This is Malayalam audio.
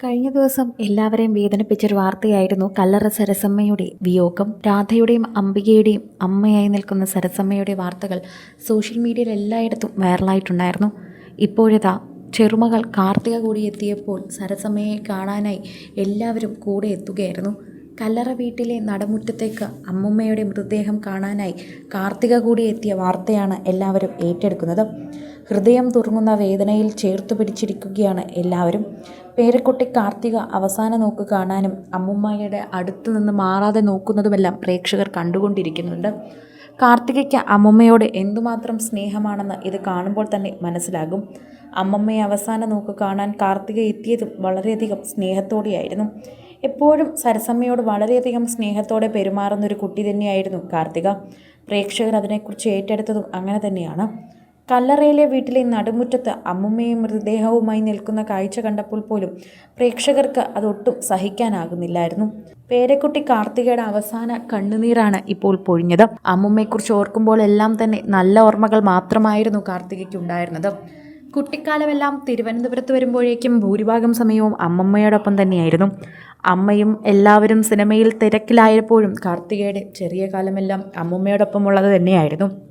കഴിഞ്ഞ ദിവസം എല്ലാവരെയും വേദനിപ്പിച്ചൊരു വാർത്തയായിരുന്നു കല്ലറ സരസമ്മയുടെ വിയോഗം. രാധയുടെയും അംബികയുടെയും അമ്മയായി നിൽക്കുന്ന സരസമ്മയുടെ വാർത്തകൾ സോഷ്യൽ മീഡിയയിൽ എല്ലായിടത്തും വൈറലായിട്ടുണ്ടായിരുന്നു. ഇപ്പോഴിതാ ചെറുമകൾ കാർത്തിക കൂടി എത്തിയപ്പോൾ സരസമ്മയെ കാണാനായി എല്ലാവരും കൂടെ എത്തുകയായിരുന്നു. കല്ലറ വീട്ടിലെ നടമുറ്റത്തേക്ക് അമ്മുമ്മയുടെ മൃതദേഹം കാണാനായി കാർത്തിക കൂടി എത്തിയ വാർത്തയാണ് എല്ലാവരും ഏറ്റെടുക്കുന്നത്. ഹൃദയം തുറങ്ങുന്ന വേദനയിൽ ചേർത്ത് പിടിച്ചിരിക്കുകയാണ് എല്ലാവരും. പേരക്കുട്ടി കാർത്തിക അവസാന നോക്ക് കാണാനും അമ്മുമ്മയുടെ അടുത്ത് നിന്ന് മാറാതെ നോക്കുന്നതുമെല്ലാം പ്രേക്ഷകർ കണ്ടുകൊണ്ടിരിക്കുന്നുണ്ട്. കാർത്തികയ്ക്ക് അമ്മുമ്മയോട് എന്തുമാത്രം സ്നേഹമാണെന്ന് ഇത് കാണുമ്പോൾ തന്നെ മനസ്സിലാകും. അമ്മമ്മയെ അവസാന നോക്ക് കാണാൻ കാർത്തിക എത്തിയതും വളരെയധികം സ്നേഹത്തോടെയായിരുന്നു. എപ്പോഴും സരസമ്മയോട് വളരെയധികം സ്നേഹത്തോടെ പെരുമാറുന്ന ഒരു കുട്ടി തന്നെയായിരുന്നു കാർത്തിക. പ്രേക്ഷകർ അതിനെക്കുറിച്ച് ഏറ്റെടുത്തതും അങ്ങനെ തന്നെയാണ്. കല്ലറയിലെ വീട്ടിലെ നടുമുറ്റത്ത് അമ്മുമ്മയും മൃതദേഹവുമായി നിൽക്കുന്ന കാഴ്ച കണ്ടപ്പോൾ പോലും പ്രേക്ഷകർക്ക് അതൊട്ടും സഹിക്കാനാകുന്നില്ലായിരുന്നു. പേരക്കുട്ടി കാർത്തികയുടെ അവസാന കണ്ണുനീരാണ് ഇപ്പോൾ പൊഴിഞ്ഞത്. അമ്മുമ്മയെക്കുറിച്ച് ഓർക്കുമ്പോൾ എല്ലാം തന്നെ നല്ല ഓർമ്മകൾ മാത്രമായിരുന്നു കാർത്തികയ്ക്ക് ഉണ്ടായിരുന്നത് കുട്ടിക്കാലമെല്ലാം തിരുവനന്തപുരത്ത് വരുമ്പോഴേക്കും ഭൂരിഭാഗം സമയവും അമ്മമ്മയോടൊപ്പം തന്നെയായിരുന്നു. അമ്മയും എല്ലാവരും സിനിമയിൽ തിരക്കിലായപ്പോഴും കാർത്തികയുടെ ചെറിയ കാലമെല്ലാം അമ്മൂമ്മയോടൊപ്പമുള്ളത് തന്നെയായിരുന്നു.